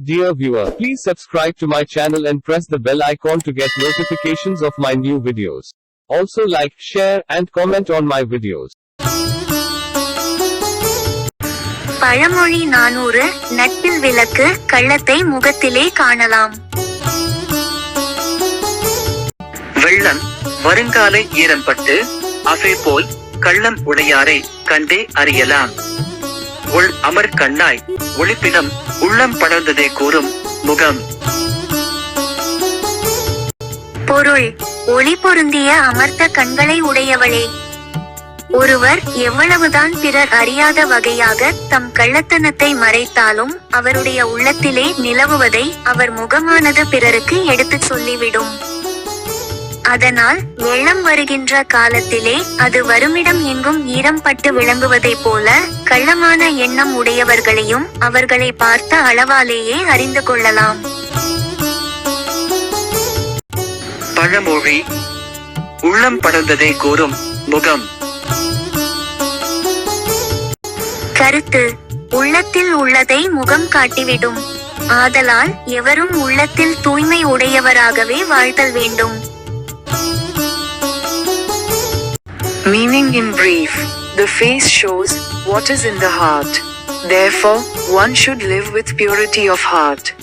Dear viewer, please subscribe to my channel and press the bell icon to get notifications of my new videos. Also like, share, and comment on my videos. பழமொழி நானூறு நட்பில் விளக்கு கள்ளத்தை முகத்திலே காணலாம் வெள்ளம் வருங்காலை ஈரம்பட்டு அஃபே போல் கள்ளம் உடையாரை கண்டே அறியலாம் உள் அமர் கண்ணாய் ஒளிப்பினம் உள்ளம் படர்ந்ததே கூறும் முகம். பொருள் ஒளி பொருந்திய அமர்த்த கண்களை உடையவளே. ஒருவர் எவ்வளவுதான் பிறர் அறியாத வகையாக தம் கள்ளத்தனத்தை மறைத்தாலும் அவருடைய உள்ளத்திலே நிலவுவதை அவர் முகமானது பிறருக்கு எடுத்துச் சொல்லிவிடும். அதனால் வெள்ளம் வருகின்ற காலத்திலே அது வருமிடம் எங்கும் ஈரம் பட்டு விளங்குவதைப் போல கள்ளமான எண்ணம் உடையவர்களையும் அவர்களை பார்த்த அளவாலேயே அறிந்து கொள்ளலாம். பழமொழி உள்ளம் படர்ந்ததே கூறும் முகம். கருத்து உள்ளத்தில் உள்ளதை முகம் காட்டிவிடும். ஆதலால் எவரும் உள்ளத்தில் தூய்மை உடையவராகவே வாழ்தல் வேண்டும். In brief, the face shows what is in the heart. Therefore, one should live with purity of heart.